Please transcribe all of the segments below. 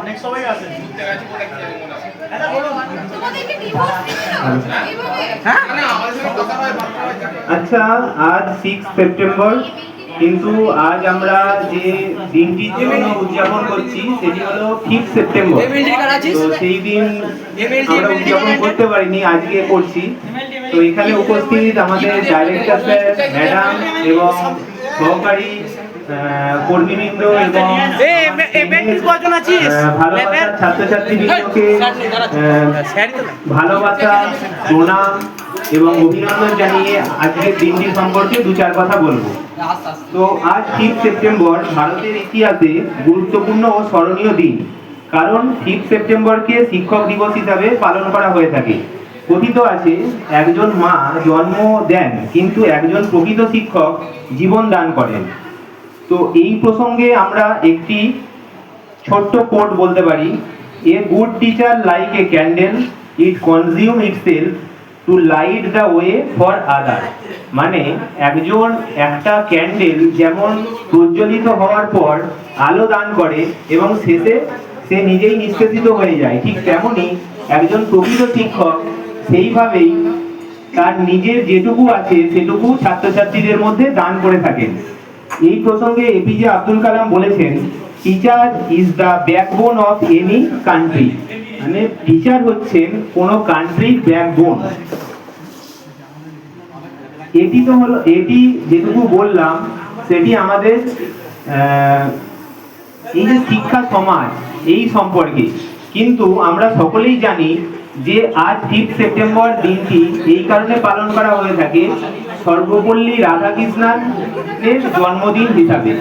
অনেক সবাই আছে। আচ্ছা আজ সিক্স সেপ্টেম্বর কিন্তু আজ আমরা যে দিনটির জন্য উদযাপন করছি সেটি হলো ফিফথ সেপ্টেম্বর তো সেই দিন আমরা উদযাপন করতে পারিনি আজকে করছি তো এখানে উপস্থিত আমাদের ডাইরেক্টর স্যার ম্যাডাম এবং সহকারী আহ, কর্মীবৃন্দ এবং আহ, ছাত্রছাত্রীবৃন্দকে ভালোবাসা প্রণাম এবং অভিনন্দন জানিয়ে আজকের দিনটি সম্পর্কে দু চার কথা বলব। তো আজ ফিফ সেপ্টেম্বর ভারতের ইতিহাসে গুরুত্বপূর্ণ ও স্মরণীয় দিন। কারণ ফিফ সেপ্টেম্বরকে শিক্ষক দিবস হিসাবে পালন করা হয়ে থাকে। কথিত আছে, একজন মা জন্ম দেন, কিন্তু একজন প্রকৃত শিক্ষক জীবন দান করেন। তো এই প্রসঙ্গে আমরা একটি ছোট্ট কোট বলতে পারি a good teacher like a candle it consume itself to light the way for other মানে একজন একটা ক্যান্ডেল যেমন প্রজ্বলিত হওয়ার পর আলো দান করে এবং শেষে সে নিজেই নিষ্কাশিত হয়ে যায়। ঠিক তেমনই একজন প্রকৃত শিক্ষক সেইভাবেই তার নিজের যেটুকু আছে সেটুকু ছাত্রছাত্রীদের মধ্যে দান করে থাকেন। এই প্রসঙ্গে এপিজে আব্দুল কালাম বলেছেন teacher is the backbone of any country মানে টিচার হচ্ছেন কোন কান্ট্রির ব্যাকবোন এটি তো হলো, এটি যেটুকু বললাম, সেটি আমাদের এই যে শিক্ষা সমাজ, এই সম্পর্কে। কিন্তু আমরা সকলেই জানি যে আজ ফিফথ সেপ্টেম্বর দিনটি এই কারণে পালন করা হয়ে থাকে সর্বপল্লী রাধাকৃষ্ণনের জন্মদিন হিসাবে।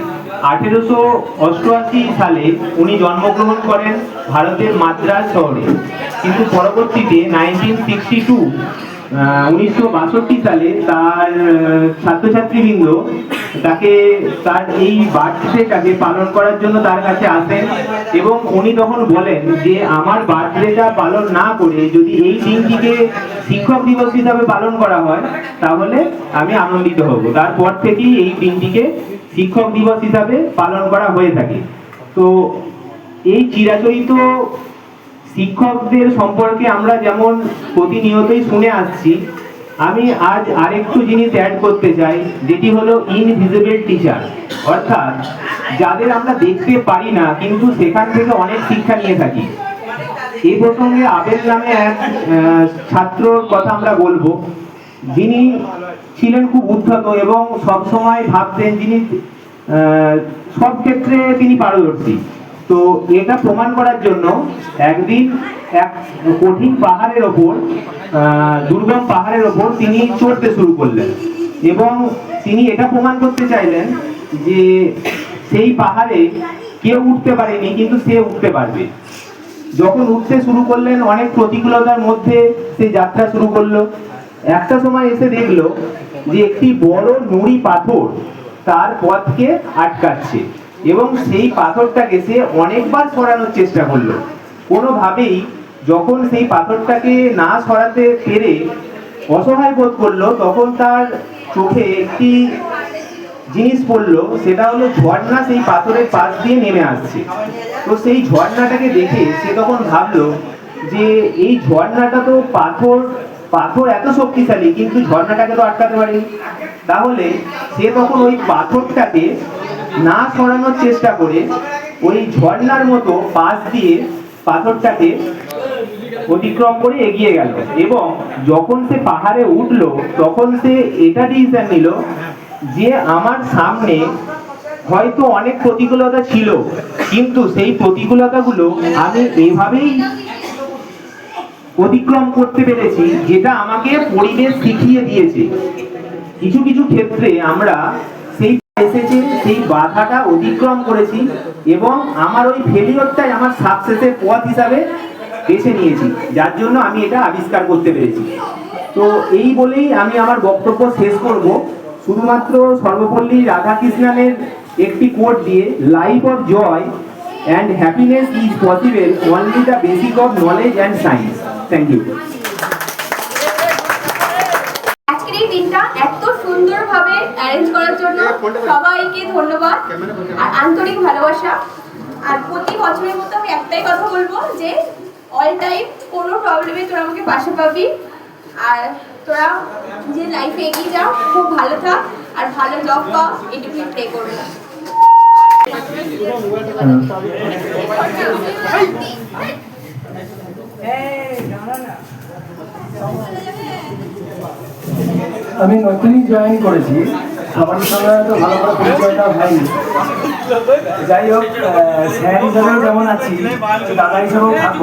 আঠেরোশো অষ্টআশি সালে উনি জন্মগ্রহণ করেন ভারতের মাদ্রাজ শহরে। কিন্তু পরবর্তীতে নাইনটিন সিক্সটি টু উনিশশো বাষট্টি সালে তার ছাত্রছাত্রীবৃন্দ তাকে তার এই বার্থডেটাকে পালন করার জন্য তার কাছে আসেন এবং উনি তখন বলেন যে, আমার বার্থডেটা পালন না করে যদি এই দিনটিকে শিক্ষক দিবস হিসাবে পালন করা হয়, তাহলে আমি আনন্দিত হব। তারপর থেকেই এই দিনটিকে শিক্ষক দিবস হিসাবে পালন করা হয়ে থাকে। তো এই চিরাচরিত শিক্ষকদের সম্পর্কে আমরা যেমন প্রতিনিয়তই শুনে আসছি, আমি আজ আরেকটু জিনিস অ্যাড করতে চাই, যেটি হলো ইনভিজিবল টিচার অর্থাৎ যাদের আমরা দেখতে পারি না, কিন্তু সেখান থেকে অনেক শিক্ষা নিয়ে থাকি। এই প্রসঙ্গে আবেল নামে এক ছাত্রর কথা আমরা বলব। যিনি ছিলেন খুব উদ্ধত এবং সবসময় ভাবতেন যিনি সব ক্ষেত্রে তিনি পারদর্শী। তো এটা প্রমাণ করার জন্য একদিন এক কঠিন পাহাড়ের ওপর দুর্গম পাহাড়ের ওপর তিনি চড়তে শুরু করলেন এবং তিনি এটা প্রমাণ করতে চাইলেন যে সেই পাহাড়ে কেউ উঠতে পারেনি, কিন্তু সে উঠতে পারবে। যখন উঠতে শুরু করলেন, অনেক প্রতিকূলতার মধ্যে সে যাত্রা শুরু করল। একটা সময় এসে দেখল যে একটি বড় নুড়ি পাথর তার পথকে আটকাচ্ছে এবং সেই পাথরটাকে সে অনেকবার সরানোর চেষ্টা করল। কোনোভাবেই যখন সেই পাথরটাকে না সরাতে পেরে অসহায় বোধ করল, তখন তার চোখে একটি জিনিস পড়ল, সেটা হলো ঝর্ণা সেই পাথরের পাশ দিয়ে নেমে আসছে। তো সেই ঝর্ণাটাকে দেখে সে তখন ভাবলো যে এই ঝর্ণাটা তো পাথর পাথর এত শক্তিশালী, কিন্তু ঝর্ণাটাকে তো আটকাতে পারেনি। তাহলে সে তখন ওই পাথরটাকে না সরানোর চেষ্টা করে ওই ঝর্ণার মতো পাশ দিয়ে পাথরটাকে অতিক্রম করে এগিয়ে গেল। এবং যখন সে পাহাড়ে উঠল, তখন সে এটা ডিসিশন নিল যে আমার সামনে হয়তো অনেক প্রতিকূলতা ছিল, কিন্তু সেই প্রতিকূলতাগুলো আমি এভাবেই অতিক্রম করতে পেরেছি, যেটা আমাকে পরিবেশ শিখিয়ে দিয়েছে। কিছু কিছু ক্ষেত্রে আমরা সেই এসেছে, সেই বাধাটা অতিক্রম করেছি এবং আমার ওই ফেলিওরটাই আমার সাকসেসের পথ হিসাবে বেছে নিয়েছি। যার জন্য আমি এটা আবিষ্কার করতে পেরেছি। তো এই বলেই আমি আমার বক্তব্য শেষ করব। শুধুমাত্র সর্বপল্লী রাধাকৃষ্ণনের একটি কোট দিয়ে life of joy and happiness is possible only the basic of knowledge and science thank you আজকের এই দিনটা এত সুন্দরভাবে অ্যারেঞ্জ করার জন্য সবাইকে ধন্যবাদ আর আন্তরিক ভালোবাসা। আর প্রতি বছরের মতো আমি একটাই কথা বলব যে অল টাইম কোনো প্রবলেমে তোরা আমাকে পাশে পাবি। আর তোরা যে লাইফে এগিয়ে যাও খুব ভালো থাক আর ভালো জব পাও এটুকু প্রে করবে। Hey! আমি নতুনই জয়েন করেছি। সবার সঙ্গে হয়তো ভালো করে পরিচয়টা হয়নি। যাই হোক স্যার হিসাবে যেমন আছি, দাদা হিসাবেও থাকব।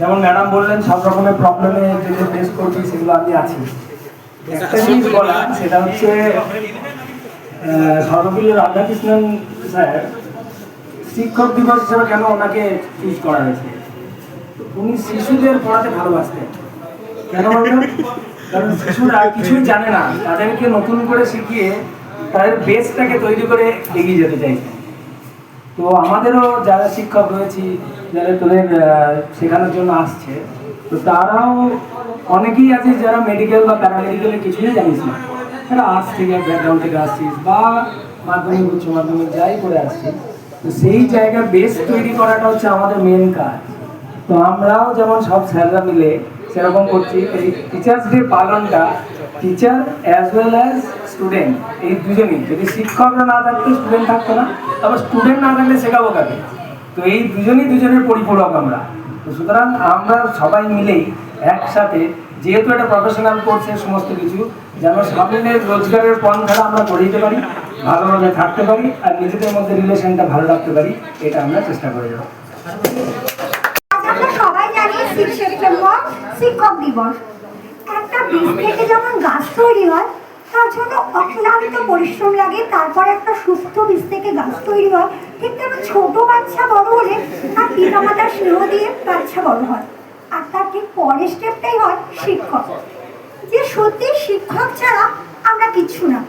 যেমন ম্যাডাম বললেন, সব রকমের প্রবলেমে যেগুলো ফেস করছি, সেগুলো আমি আছি। একটা জিনিস বলা সেটা হচ্ছে সর্বপল্লী রাধাকৃষ্ণন স্যার শিক্ষক দিবস হিসেবে কেন ওনাকে চুজ করা হয়েছে? উনি শিশুদের পড়াতে ভালোবাসতেন। কেন কারণ শিশুরা কিছুই জানে না। তাদেরকে নতুন করে শিখিয়ে তাদের বেসটাকে তৈরি করে এগিয়ে যেতে চাইছে। তো আমাদেরও যারা শিক্ষক রয়েছি, যারা তোদের শেখানোর জন্য আসছে, তো তারাও অনেকেই আছে যারা মেডিকেল বা প্যারামেডিকেলে কিছুই জানিস না। তারা আর্টস থেকে ব্যাকগ্রাউন্ড থেকে আসছিস বা মাধ্যমিক, উচ্চ মাধ্যমিক, যাই করে আসছিস। তো সেই জায়গার বেস তৈরি করাটা হচ্ছে আমাদের মেন কাজ। তো আমরাও যেমন সব স্যাররা মিলে সেরকম করছি। এই teachers day পালনটা teacher as well as student এই দুজনেই। যদি শিক্ষকরা না থাকতো স্টুডেন্ট থাকতো না। তারপর স্টুডেন্ট না থাকলে শেখাবো কাকে? তো এই দুজনেই দুজনের পরিপূরক আমরা। তো সুতরাং আমরা সবাই মিলেই একসাথে, যেহেতু একটা প্রফেশনাল কোর্সের সমস্ত কিছু, যেন সামনের রোজগারের পন্থাটা আমরা করে দিতে পারি, ভালোভাবে থাকতে পারি, আর নিজেদের মধ্যে রিলেশনটা ভালো রাখতে পারি, এটা আমরা চেষ্টা করে যাব। সিক্স সেপ্টেম্বর শিক্ষক দিবস। একটা বীজ থেকে যেমন গাছ তৈরি হয়, তার জন্য অক্লান্ত পরিশ্রম লাগে, তারপর একটা সুস্থ বীজ থেকে গাছ তৈরি হয়। ঠিক তেমন ছোট বাচ্চা বড় হলে তার পিতামাতার স্নেহ দিয়ে বাচ্চা বড় হয়। আর তার ঠিক পরের স্টেপটাই হয় শিক্ষক। যে সত্যি শিক্ষক ছাড়া আমরা কিচ্ছু না।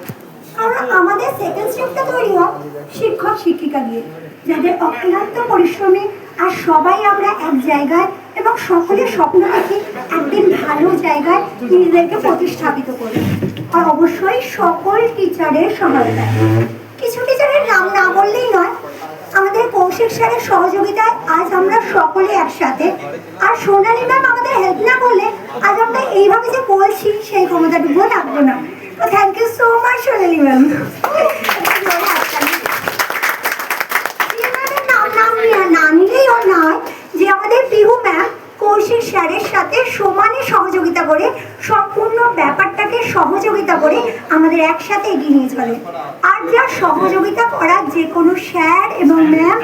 কারণ আমাদের সেকেন্ড স্টেপটা তৈরি হয় শিক্ষক শিক্ষিকা দিয়ে। যাদের অক্লান্ত পরিশ্রমে আর সবাই আমরা এক জায়গায় এবং সকলের স্বপ্ন দেখি একদিন ভালো জায়গায় নিজেদেরকে প্রতিস্থাপিত করি। আর অবশ্যই সকল টিচারের সহায়তা কিছু টিচারের নাম না বললেই নয়, আমাদের কৌশিক স্যারের সহযোগিতায় আজ আমরা সকলে একসাথে। আর সোনালী ম্যাম আমাদের হেল্প না করলে আজ আমরা এইভাবে যে বলছি, সেই ক্ষমতাটুকুও থাকব না। Thank you so much Sonali ma'am নাম নাম নিয়ে- না নিলেই ও নয় যে আমাদের পিহু ম্যাম কৌশিক স্যারের সাথে সমানে সহযোগিতা করে, সম্পূর্ণ ব্যাপারটাকে সহযোগিতা করে আমাদের একসাথে এগিয়ে নিয়ে চলে। আর যা সহযোগিতা করার যে কোনো স্যার এবং ম্যাম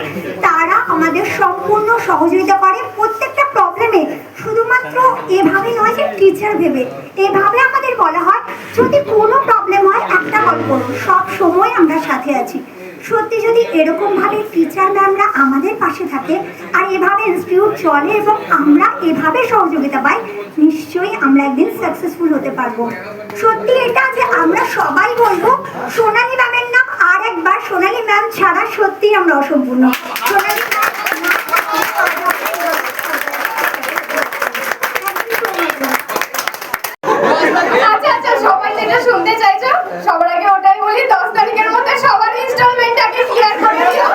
তারা আমাদের সম্পূর্ণ সহযোগিতা করে। প্রত্যেকটা প্রবলেমে শুধুমাত্র এভাবে নয় যে টিচার ভেবে। এভাবে আমাদের বলা হয়, যদি কোনো প্রবলেম হয় একটা করুন। সব সময় আমরা সাথে আছি। সত্যি যদি এরকম ভাবে টিচার ম্যামরা আমাদের পাশে থাকে আর এভাবে ইনস্টিটিউট চলে এবং আমরা এভাবে সহযোগিতা পাই, নিশ্চয়ই আমরা একদিন সাকসেসফুল হতে পারব। সত্যি এটা যে আমরা সবাই বলব, সোনালী ম্যামের নাম আর একবার, সোনালী ম্যাম ছাড়া সত্যি আমরা অসম্পূর্ণ। সোনালী ম্যাম আচ্ছা আচ্ছা সবাই যেটা শুনতে চাইছো সবার আগে ওটাই বলি দশ তারিখের মধ্যে সবার ইনস্টলমেন্ট আগে ক্লিয়ার করে দিও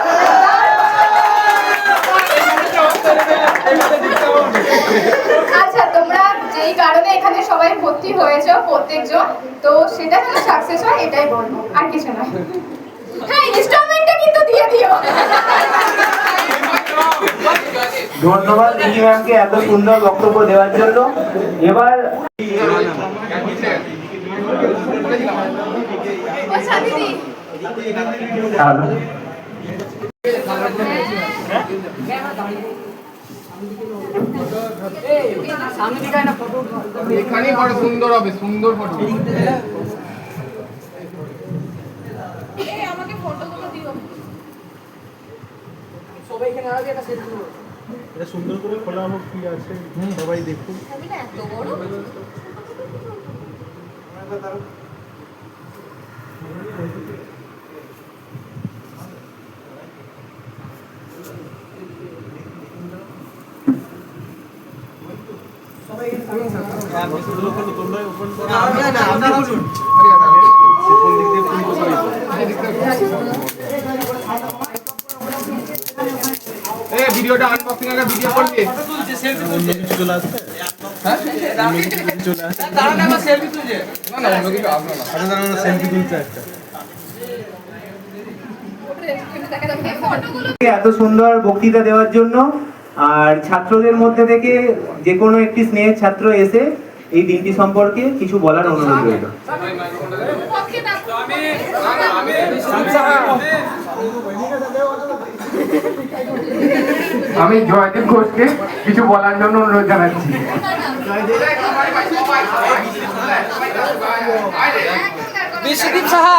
আচ্ছা তোমরা যেই কারণে এখানে সবাই ভর্তি হয়েছো প্রত্যেকজন তো সেটা যেন সাকসেস হয় এটাই বলব। আর কিছু না। হ্যাঁ ইনস্টলমেন্টটা কিন্তু দিয়ে দিও। ধন্যবাদ দিদি ম্যামকে এত সুন্দর বক্তব্য দেওয়ার জন্য। এবার আচ্ছা দিদি এখানেই বড় সুন্দর হবে সুন্দর ফটো আমাকে ফটোগুলো দিও এটা সুন্দর করে খোলা হোক কি আছে সবাই দেখুন আমি না এত বড় তোমরা ওপেন করো এ ভিডিওটা আনবক্সিং আগে ভিডিও করবি? অন্য কিছু চলে আসবে অন্য কিছু চলে আসবে না না অন্য কিছু আসবে না। সেলফি তুলতে একটা। এত সুন্দর বক্তৃতা দেওয়ার জন্য আর ছাত্রদের মধ্যে থেকে যে কোনো একটি স্নেহের ছাত্র এসে এই দিনটি সম্পর্কে কিছু বলার অনুরোধ রইল। আমি জয়দেব ঘোষকে কিছু বলার জন্য অনুরোধ জানাচ্ছি। বিশ্বদীপ সাহা।